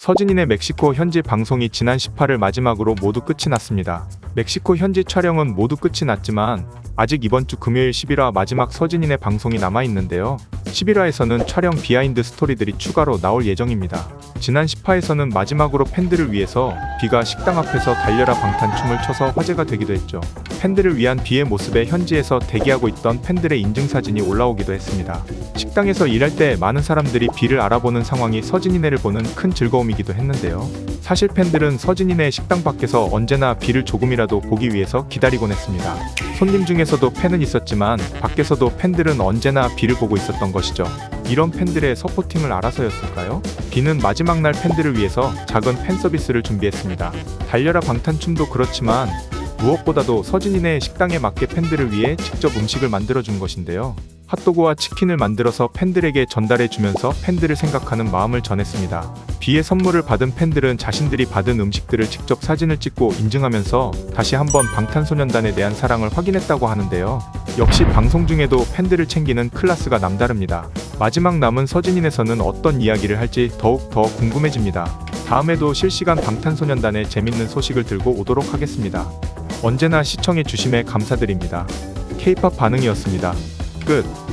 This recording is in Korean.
서진인의 멕시코 현지 방송이 지난 18일 마지막으로 모두 끝이 났습니다. 멕시코 현지 촬영은 모두 끝이 났지만 아직 이번 주 금요일 11화 마지막 서진인의 방송이 남아 있는데요. 11화에서는 촬영 비하인드 스토리들이 추가로 나올 예정입니다. 지난 10화에서는 마지막으로 팬들을 위해서 비가 식당 앞에서 달려라 방탄춤을 춰서 화제가 되기도 했죠. 팬들을 위한 비의 모습에 현지에서 대기하고 있던 팬들의 인증사진이 올라오기도 했습니다. 식당에서 일할 때 많은 사람들이 비를 알아보는 상황이 서진이네를 보는 큰 즐거움이기도 했는데요. 사실 팬들은 서진이네 식당 밖에서 언제나 비를 조금이라도 보기 위해서 기다리곤 했습니다. 손님 중에서도 팬은 있었지만 밖에서도 팬들은 언제나 비를 보고 있었던 것이죠. 이런 팬들의 서포팅을 알아서였을까요? 비는 마지막 날 팬들을 위해서 작은 팬 서비스를 준비했습니다. 달려라 방탄춤도 그렇지만 무엇보다도 서진이네 식당에 맞게 팬들을 위해 직접 음식을 만들어 준 것인데요. 핫도그와 치킨을 만들어서 팬들에게 전달해 주면서 팬들을 생각하는 마음을 전했습니다. 비의 선물을 받은 팬들은 자신들이 받은 음식들을 직접 사진을 찍고 인증하면서 다시 한번 방탄소년단에 대한 사랑을 확인했다고 하는데요. 역시 방송 중에도 팬들을 챙기는 클라스가 남다릅니다. 마지막 남은 서진인에서는 어떤 이야기를 할지 더욱 더 궁금해집니다. 다음에도 실시간 방탄소년단의 재밌는 소식을 들고 오도록 하겠습니다. 언제나 시청해 주심에 감사드립니다. K-팝 반응이었습니다. 끝.